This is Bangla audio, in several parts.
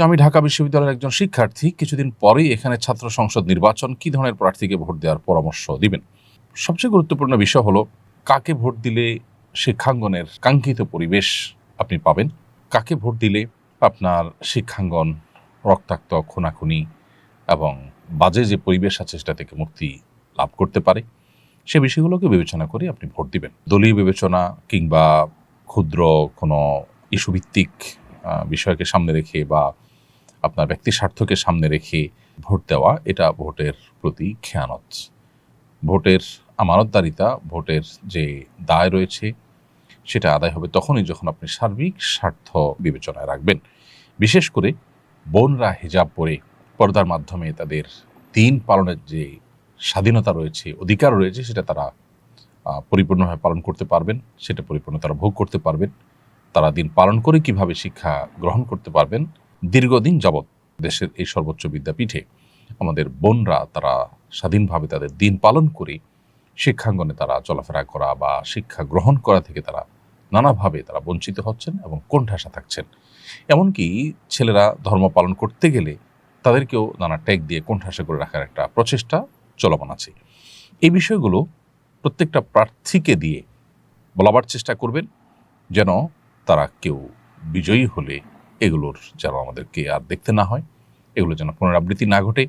যে আমি ঢাকা বিশ্ববিদ্যালয়ের একজন শিক্ষার্থী কিছুদিন পরেই এখানে ছাত্র সংসদ নির্বাচন কি ধরনের প্রার্থীকে ভোট দেওয়ার পরামর্শ দিবেন? সবচেয়ে গুরুত্বপূর্ণ বিষয় হলো, কাকে ভোট দিলে শিক্ষাঙ্গনের কাঙ্ক্ষিত পরিবেশ আপনি পাবেন? কাকে ভোট দিলে আপনার শিক্ষাঙ্গন রক্তাক্ত, খুনাখুনি এবং বাজে যে পরিবেশ আছে সেটা থেকে মুক্তি লাভ করতে পারে? সে বিষয়গুলোকে বিবেচনা করে আপনি ভোট দিবেন। দলীয় বিবেচনা কিংবা ক্ষুদ্র কোনো ইস্যুভিত্তিক বিষয়কে সামনে রেখে বা আপনার ব্যক্তি স্বার্থকে সামনে রেখে ভোট দেওয়া, এটা ভোটের প্রতি খেয়ানত। ভোটের আমানতদারিতা, ভোটের যে দায় রয়েছে, সেটা আদায় হবে তখনই যখন আপনি সার্বিক স্বার্থ বিবেচনায় রাখবেন। বিশেষ করে বোনরা হিজাব পরে পর্দার মাধ্যমে তাদের দিন পালনের যে স্বাধীনতা রয়েছে, অধিকার রয়েছে, সেটা তারা পরিপূর্ণভাবে পালন করতে পারবেন, সেটা পরিপূর্ণ তারা ভোগ করতে পারবেন। তারা দিন পালন করে কীভাবে শিক্ষা গ্রহণ করতে পারবেন দীর্ঘদিন যাবৎ দেশের এই সর্বোচ্চ বিদ্যাপীঠে আমাদের বোনরা তারা স্বাধীনভাবে তাদের দিন পালন করে শিক্ষাঙ্গনে তারা চলাফেরা করা বা শিক্ষা গ্রহণ করা থেকে তারা নানাভাবে তারা বঞ্চিত হচ্ছেন এবং কোণঠাসা থাকছেন। এমনকি ছেলেরা ধর্ম পালন করতে গেলে তাদেরকেও নানা ট্যাগ দিয়ে কোণঠাসা করে রাখার একটা প্রচেষ্টা চলমান আছে। এই বিষয়গুলো প্রত্যেকটা প্রার্থীকে দিয়ে বলাবার চেষ্টা করবেন যেন তারা কেউ বিজয়ী হলে এগুলোর যেন আমাদেরকে আর দেখতে না হয়, এগুলো যেন পুনরাবৃত্তি না ঘটে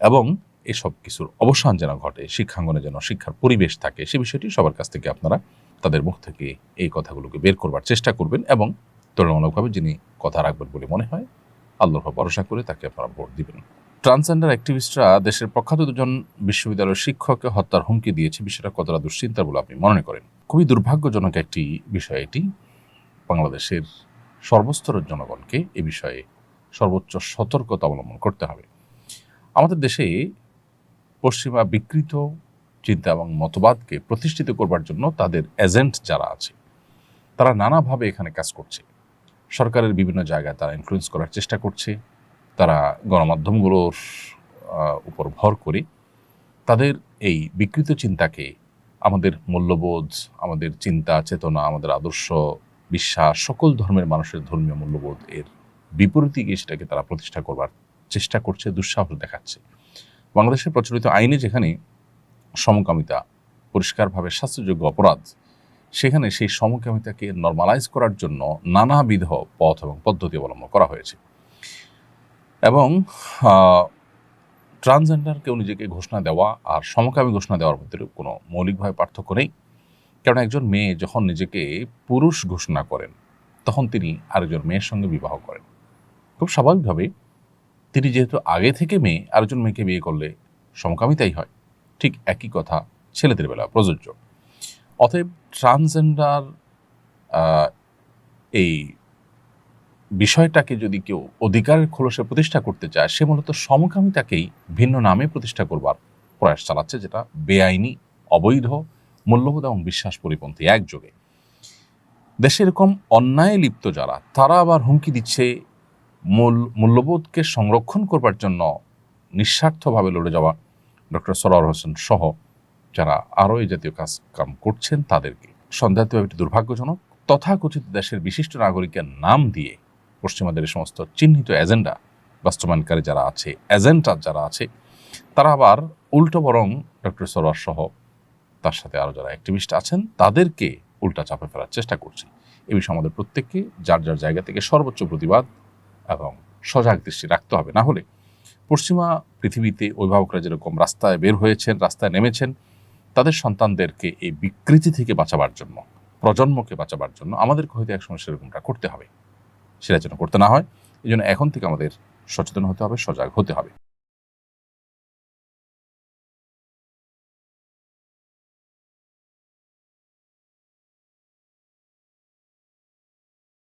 এবং এসব কিছুর অবসান যেন ঘটে, শিক্ষাঙ্গনে যেন শিক্ষার পরিবেশ থাকে, সে বিষয়টি সবার কাছ থেকে আপনারা তাদের মুখ থেকে এই কথাগুলোকে বের করবার চেষ্টা করবেন এবং তুলনামূলকভাবে যিনি কথা রাখবেন বলে মনে হয়, আল্লাহর ভরসা করে তাকে আপনারা ভোট দিবেন। ট্রান্সজেন্ডার অ্যাক্টিভিস্টরা দেশের প্রখ্যাত দুজন বিশ্ববিদ্যালয়ের শিক্ষককে হত্যার হুমকি দিয়েছে, বিষয়টা কতটা দুশ্চিন্তার বলে আপনি মনে করেন? খুবই দুর্ভাগ্যজনক একটি বিষয় এটি। বাংলাদেশের সর্বস্তরের জনগণকে এ বিষয়ে সর্বোচ্চ সতর্কতা অবলম্বন করতে হবে। আমাদের দেশে পশ্চিমা বিকৃত চিন্তা এবং মতবাদকে প্রতিষ্ঠিত করবার জন্য তাদের এজেন্ট যারা আছে, তারা নানাভাবে এখানে কাজ করছে। সরকারের বিভিন্ন জায়গায় তারা ইনফ্লুয়েন্স করার চেষ্টা করছে। তারা গণমাধ্যমগুলোর উপর ভর করে তাদের এই বিকৃত চিন্তাকে আমাদের মূল্যবোধ, আমাদের চিন্তা, চেতনা, আমাদের আদর্শ বিশ্বাস, সকল ধর্মের মানুষের ধর্মীয় মূল্যবোধ এর বিপরীতে গিয়ে সেটাকে তারা প্রতিষ্ঠা করবার চেষ্টা করছে, দুঃসাহস দেখাচ্ছে। বাংলাদেশের প্রচলিত আইনে যেখানে সমকামিতা পরিষ্কারভাবে শাস্তিযোগ্য অপরাধ, সেখানে সেই সমকামিতাকে নর্মালাইজ করার জন্য নানাবিধ পথ এবং পদ্ধতি অবলম্বন করা হয়েছে। এবং ট্রান্সজেন্ডারকেও নিজেকে ঘোষণা দেওয়া আর সমকামী ঘোষণা দেওয়ার ভিতরে কোনো মৌলিকভাবে পার্থক্য নেই। কারণ একজন মেয়ে যখন নিজেকে পুরুষ ঘোষণা করেন, তখন তিনি আরেকজন মেয়ের সঙ্গে বিবাহ করেন। খুব স্বাভাবিকভাবে তিনি যেহেতু আগে থেকে মেয়ে, আরেকজন মেয়েকে বিয়ে করলে সমকামিতাই হয়। ঠিক একই কথা ছেলেদের বেলা প্রযোজ্য। অতএব ট্রান্সজেন্ডার এই বিষয়টাকে যদি কেউ অধিকারের খোলসে প্রতিষ্ঠা করতে চায়, সে মূলত সমকামিতাকেই ভিন্ন নামে প্রতিষ্ঠা করবার প্রয়াস চালাচ্ছে, যেটা বেআইনি, অবৈধ মূল্যবোধ এবং বিশ্বাস পরিপন্থী একযোগে। দেশে এরকম অন্যায় লিপ্ত যারা, তারা আবার হুমকি দিচ্ছে মূল, মূল্যবোধকে সংরক্ষণ করবার জন্য নিঃস্বার্থভাবে লড়ে যাওয়া ডক্টর সরার হোসেন সহ যারা আরও এই জাতীয় কাজ, কাম করছেন তাদেরকে। সন্দেহাতীয়ভাবে এটি দুর্ভাগ্যজনক। তথাকথিত দেশের বিশিষ্ট নাগরিকের নাম দিয়ে পশ্চিমাদের এই সমস্ত চিহ্নিত এজেন্ডা বাস্তবায়নকারী যারা আছে, এজেন্টার যারা আছে, তারা আবার উল্টো বরং ডক্টর সরোয়ার সহ তার সাথে আরও যারা অ্যাক্টিভিস্ট আছেন, তাদেরকে উল্টা চাপে ফেলার চেষ্টা করছে। এ বিষয়ে আমাদের প্রত্যেককে যার যার জায়গা থেকে সর্বোচ্চ প্রতিবাদ এবং সজাগ দৃষ্টি রাখতে হবে। না হলে পশ্চিমা পৃথিবীতে অভিভাবকরা যেরকম রাস্তায় বের হয়েছেন, রাস্তায় নেমেছেন, তাদের সন্তানদেরকে এই বিকৃতি থেকে বাঁচাবার জন্য, প্রজন্মকে বাঁচাবার জন্য আমাদেরকে হয়তো একসময় সেরকমটা করতে হবে। সেটা যেন করতে না হয় এই জন্য এখন থেকে আমাদের সচেতন হতে হবে, সজাগ হতে হবে।